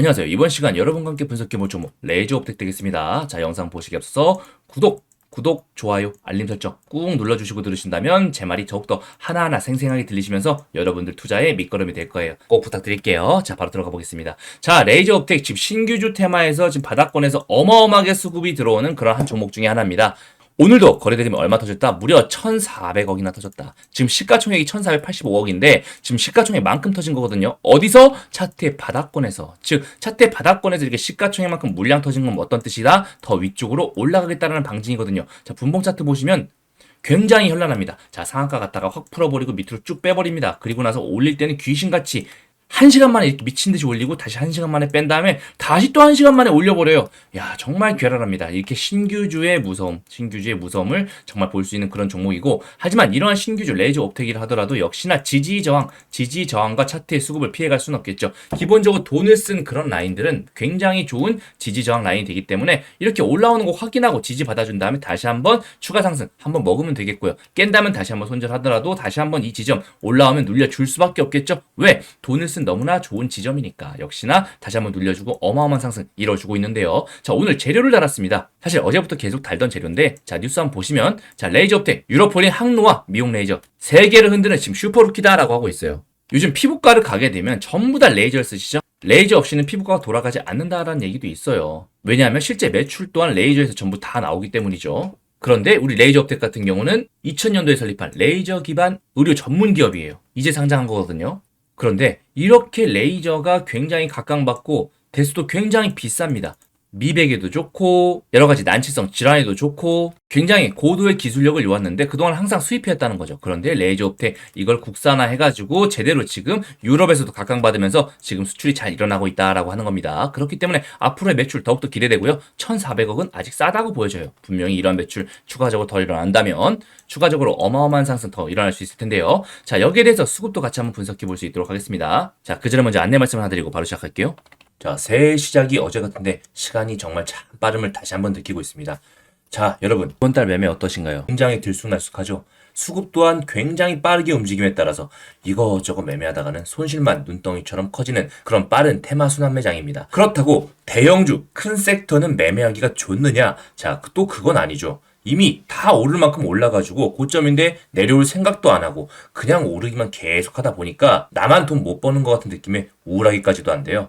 안녕하세요. 이번 시간 여러분과 함께 분석해볼 종목 레이저 업텍 되겠습니다. 자, 영상 보시기 앞서 구독, 구독, 좋아요, 알림 설정 꾹 눌러주시고 들으신다면 제 말이 더욱더 하나하나 생생하게 들리시면서 여러분들 투자에 밑거름이 될 거예요. 꼭 부탁드릴게요. 자, 바로 들어가 보겠습니다. 자, 레이저 업텍 지금 신규주 테마에서 지금 바닥권에서 어마어마하게 수급이 들어오는 그런 한 종목 중에 하나입니다. 오늘도 거래되면 얼마 터졌다? 무려 1,400억이나 터졌다. 지금 시가총액이 1,485억인데 지금 시가총액만큼 터진 거거든요. 어디서? 차트의 바닥권에서. 즉 차트의 바닥권에서 이렇게 시가총액만큼 물량 터진 건 어떤 뜻이다? 더 위쪽으로 올라가겠다는 방증이거든요. 자, 분봉 차트 보시면 굉장히 현란합니다. 자, 상한가 갔다가 확 풀어버리고 밑으로 쭉 빼버립니다. 그리고 나서 올릴 때는 귀신같이 한 시간 만에 이렇게 미친 듯이 올리고 다시 한 시간 만에 뺀 다음에 다시 또 한 시간 만에 올려버려요. 야 정말 괴랄합니다. 이렇게 신규주의 무서움, 신규주의 무서움을 정말 볼 수 있는 그런 종목이고 하지만 이러한 신규주 레이저 옵텍이라 하더라도 역시나 지지 저항, 지지 저항과 차트의 수급을 피해갈 수는 없겠죠. 기본적으로 돈을 쓴 그런 라인들은 굉장히 좋은 지지 저항 라인이 되기 때문에 이렇게 올라오는 거 확인하고 지지 받아준 다음에 다시 한번 추가 상승 한번 먹으면 되겠고요. 깬다면 다시 한번 손절하더라도 다시 한번 이 지점 올라오면 눌려줄 수밖에 없겠죠. 왜? 돈을 쓴 너무나 좋은 지점이니까 역시나 다시 한번 눌려주고 어마어마한 상승 이뤄주고 있는데요. 자 오늘 재료를 달았습니다. 사실 어제부터 계속 달던 재료인데 자 뉴스 한번 보시면 자 레이저 업텍 유로폴린 항노와 미용 레이저 세 개를 흔드는 지금 슈퍼루키다라고 하고 있어요. 요즘 피부과를 가게 되면 전부 다 레이저를 쓰시죠? 레이저 없이는 피부과가 돌아가지 않는다라는 얘기도 있어요. 왜냐하면 실제 매출 또한 레이저에서 전부 다 나오기 때문이죠. 그런데 우리 레이저 업텍 같은 경우는 2000년도에 설립한 레이저 기반 의료 전문 기업이에요. 이제 상장한 거거든요. 그런데 이렇게 레이저가 굉장히 각광받고 대수도 굉장히 비쌉니다. 미백에도 좋고 여러 가지 난치성 질환에도 좋고 굉장히 고도의 기술력을 요왔는데 그동안 항상 수입해왔다는 거죠. 그런데 레이저 업텍 이걸 국산화 해가지고 제대로 지금 유럽에서도 각광받으면서 지금 수출이 잘 일어나고 있다라고 하는 겁니다. 그렇기 때문에 앞으로의 매출 더욱더 기대되고요. 1,400억은 아직 싸다고 보여져요. 분명히 이런 매출 추가적으로 더 일어난다면 추가적으로 어마어마한 상승 더 일어날 수 있을 텐데요. 자 여기에 대해서 수급도 같이 한번 분석해 볼 수 있도록 하겠습니다. 자그 전에 먼저 안내 말씀 하나 드리고 바로 시작할게요. 자, 새해 시작이 어제 같은데 시간이 정말 참 빠름을 다시 한번 느끼고 있습니다. 자, 여러분, 이번 달 매매 어떠신가요? 굉장히 들쑥날쑥하죠? 수급 또한 굉장히 빠르게 움직임에 따라서 이거저거 매매하다가는 손실만 눈덩이처럼 커지는 그런 빠른 테마 순환 매장입니다. 그렇다고 대형주, 큰 섹터는 매매하기가 좋느냐? 자, 또 그건 아니죠. 이미 다 오를 만큼 올라가지고 고점인데 내려올 생각도 안 하고 그냥 오르기만 계속 하다 보니까 나만 돈 못 버는 것 같은 느낌에 우울하기까지도 한데요.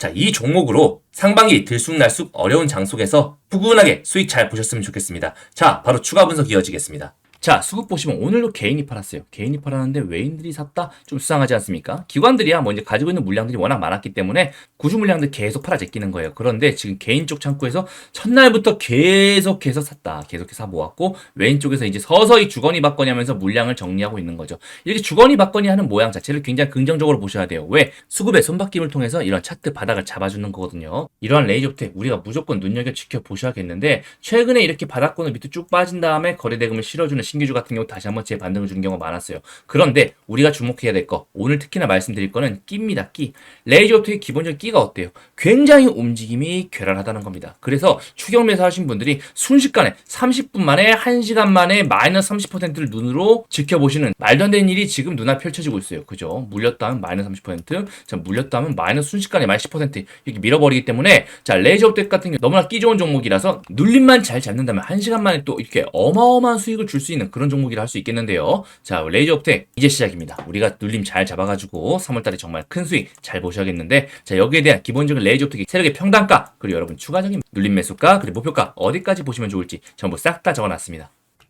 자, 이 종목으로 상반기 들쑥날쑥 어려운 장 속에서 푸근하게 수익 잘 보셨으면 좋겠습니다. 자, 바로 추가 분석 이어지겠습니다. 자, 수급 보시면 오늘도 개인이 팔았어요. 개인이 팔았는데 외인들이 샀다? 좀 수상하지 않습니까? 기관들이야 뭐 이제 가지고 있는 물량들이 워낙 많았기 때문에 구주 물량들 계속 팔아 제끼는 거예요. 그런데 지금 개인 쪽 창구에서 첫날부터 계속해서 샀다. 계속해서 모았고 외인 쪽에서 이제 서서히 주거니 받거니 하면서 물량을 정리하고 있는 거죠. 이렇게 주거니 받거니 하는 모양 자체를 굉장히 긍정적으로 보셔야 돼요. 왜? 수급의 손바뀜을 통해서 이런 차트 바닥을 잡아주는 거거든요. 이러한 레이저부터 우리가 무조건 눈여겨 지켜보셔야겠는데 최근에 이렇게 바닥권을 밑에 쭉 빠진 다음에 거래대금을 실어주는 신규주 같은 경우 다시 한번 재반등을 주는 경우가 많았어요. 그런데 우리가 주목해야 될 거, 오늘 특히나 말씀드릴 거는 끼입니다. 끼. 레이저업트의 기본적인 끼가 어때요? 굉장히 움직임이 괴랄하다는 겁니다. 그래서 추격 매수 하신 분들이 순식간에 30분 만에 1시간 만에 마이너스 30%를 눈으로 지켜보시는 말도 안 되는 일이 지금 눈앞 펼쳐지고 있어요. 그죠? 물렸다 하면 마이너스 30%, 자, 물렸다 하면 마이너스 순식간에 마이너스 10% 이렇게 밀어버리기 때문에 자, 레이저업트 같은 경우 너무나 끼 좋은 종목이라서 눌림만 잘 잡는다면 1시간 만에 또 이렇게 어마어마한 수익을 줄 수 있는 그런 종목이라 할 수 있겠는데요. 자, 레이저 업텍 이제 시작입니다. 우리가 눌림 잘 잡아가지고 3월달에 정말 큰 수익 잘 보셔야겠는데 자, 여기에 대한 기본적인 레이저 업텍의 세력의 평단가 그리고 여러분 추가적인 눌림 매수가 그리고 목표가 어디까지 보시면 좋을지 전부 싹 다 적어놨습니다.